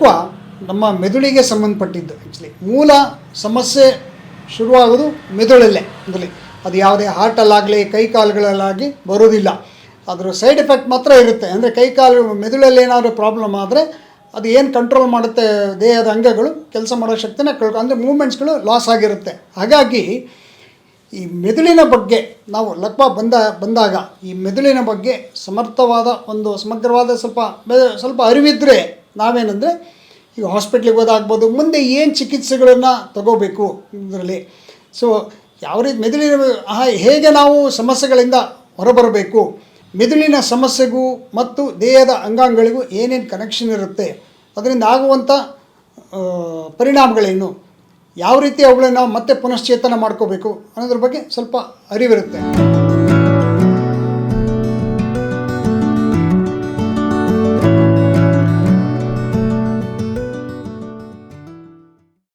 ಲಕ್ವ ನಮ್ಮ ಮೆದುಳಿಗೆ ಸಂಬಂಧಪಟ್ಟಿದ್ದು ಆ್ಯಕ್ಚುಲಿ ಮೂಲ ಸಮಸ್ಯೆ ಶುರುವಾಗೋದು ಮೆದುಳಲ್ಲೇ ಅಂದರೆ ಅದು ಯಾವುದೇ ಹಾರ್ಟಲ್ಲಾಗಲಿ ಕೈ ಕಾಲುಗಳಲ್ಲಾಗಿ ಬರೋದಿಲ್ಲ. ಅದರ ಸೈಡ್ ಎಫೆಕ್ಟ್ ಮಾತ್ರ ಇರುತ್ತೆ. ಅಂದರೆ ಕೈ ಕಾಲು ಮೆದುಳಲ್ಲಿ ಏನಾದರೂ ಪ್ರಾಬ್ಲಮ್ ಆದರೆ ಅದು ಏನು ಕಂಟ್ರೋಲ್ ಮಾಡುತ್ತೆ, ದೇಹದ ಅಂಗಗಳು, ಕೆಲಸ ಮಾಡೋ ಶಕ್ತಿನ ಕಳ್ಕೊ, ಅಂದರೆ ಮೂಮೆಂಟ್ಸ್ಗಳು ಲಾಸ್ ಆಗಿರುತ್ತೆ. ಹಾಗಾಗಿ ಈ ಮೆದುಳಿನ ಬಗ್ಗೆ ನಾವು ಲಕ್ವ ಬಂದ, ಬಂದಾಗ ಈ ಮೆದುಳಿನ ಬಗ್ಗೆ ಸಮರ್ಥವಾದ ಒಂದು, ಸಮಗ್ರವಾದ ಸ್ವಲ್ಪ ಸ್ವಲ್ಪ ಅರಿವಿದ್ದರೆ ನಾವೇನೆಂದರೆ ಈಗ ಹಾಸ್ಪಿಟ್ಲಿಗೆ ಹೋದಾಗ್ಬೋದು, ಮುಂದೆ ಏನು ಚಿಕಿತ್ಸೆಗಳನ್ನು ತಗೋಬೇಕು ಇದರಲ್ಲಿ. ಸೊ ಯಾವ ರೀತಿ ಮೆದುಳಿನ ಹೇಗೆ ನಾವು ಸಮಸ್ಯೆಗಳಿಂದ ಹೊರಬರಬೇಕು, ಮೆದುಳಿನ ಸಮಸ್ಯೆಗೂ ಮತ್ತು ದೇಹದ ಅಂಗಾಂಗಗಳಿಗೂ ಏನೇನು ಕನೆಕ್ಷನ್ ಇರುತ್ತೆ, ಅದರಿಂದ ಆಗುವಂಥ ಪರಿಣಾಮಗಳೇನು, ಯಾವ ರೀತಿ ಅವುಗಳನ್ನ ಮತ್ತೆ ಪುನಶ್ಚೇತನ ಮಾಡ್ಕೋಬೇಕು ಅನ್ನೋದ್ರ ಬಗ್ಗೆ ಸ್ವಲ್ಪ ಅರಿವಿರುತ್ತೆ.